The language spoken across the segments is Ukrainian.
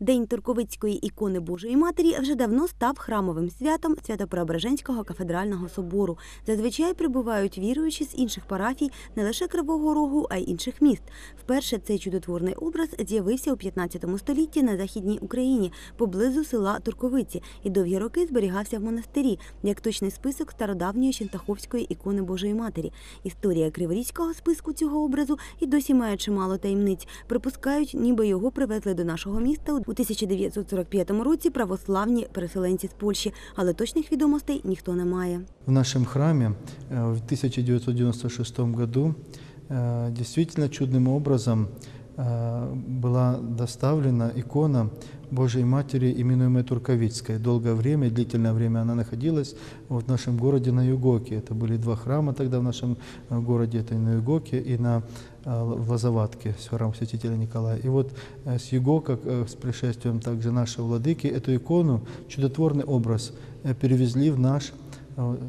День Турковицької ікони Божої Матері вже давно став храмовим святом Свято-Преображенського кафедрального собору. Зазвичай прибувають віруючі з інших парафій не лише Кривого Рогу, а й інших міст. Вперше цей чудотворний образ з'явився у 15 столітті на західній Україні, поблизу села Турковиці, і довгі роки зберігався в монастирі, як точний список стародавньої Щентаховської ікони Божої Матері. Історія криворізького списку цього образу і досі має чимало таємниць. Припускають, ніби його привезли до нашого міста у 1945 році православні переселенці з Польщі, але точних відомостей ніхто не має. В нашем храме э, в 1996 году э, действительно чудным образом э, была доставлена икона Божьей Матери, именуемая Турковицкая. Долгое время, длительное время она находилась в нашем городе на Югоке. Это были два храма тогда в нашем э, городе, это и на Югоке и на э, в Лозоватке, с храм святителя Николая. И вот э, с Югока, э, с пришествием также нашего владыки, эту икону, чудотворный образ, перевезли в наш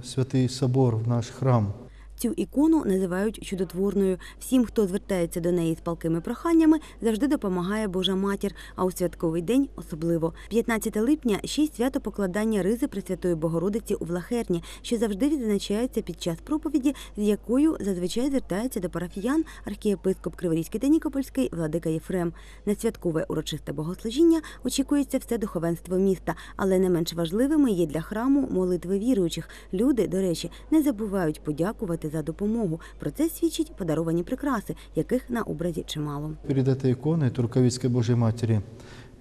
святый собор, в наш храм. Цю ікону називають чудотворною. Всім, хто звертається до неї з палкими проханнями, завжди допомагає Божа матір, а у святковий день особливо. 15 липня ще й свято покладання ризи Пресвятої Богородиці у Влахерні, що завжди відзначається під час проповіді, з якою зазвичай звертається до парафіян архієпископ Криворізький та Нікопольський владика Єфрем. На святкове урочисте богослужіння очікується все духовенство міста, але не менш важливими є для храму молитви віруючих. Люди, до речі, не забувають подякувати за допомогу. Про це свідчать подаровані прикраси, яких на образі чимало. Перед этой иконой Турковицкой Божьей Матери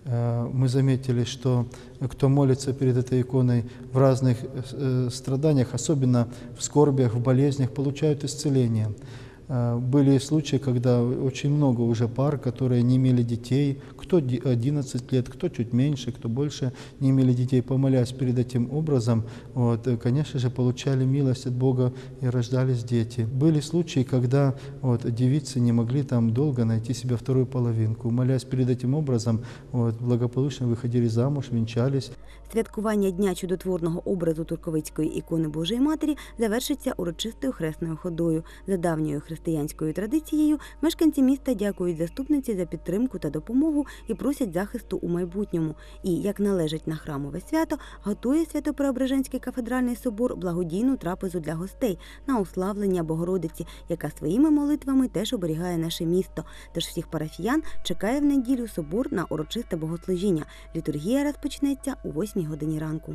э, мы заметили, что кто молится перед этой иконой в разных э, страданиях, особенно в скорбях, в болезнях, получают исцеление. Э, Были случаи, когда очень много уже пар, которые не имели детей, кто ди- 11 лет, кто чуть меньше, кто больше, не имели детей, помолясь перед этим образом, вот, э, конечно же, получали милость от Бога и рождались дети. Были случаи, когда вот, девицы не могли там долго найти себе вторую половинку, молясь перед этим образом, вот, благополучно выходили замуж, венчались. Святкування Дня чудотворного образу турковицької ікони Божої Матері завершиться урочистою хресною ходою. За давньою християнською традицією мешканці міста дякують заступниці за підтримку та допомогу і просять захисту у майбутньому. І, як належить на храмове свято, готує Свято-Преображенський кафедральний собор благодійну трапезу для гостей на уславлення Богородиці, яка своїми молитвами теж оберігає наше місто. Тож всіх парафіян чекає в неділю собор на урочисте богослужіння. Літургія розпочнеться у 8 годині ранку.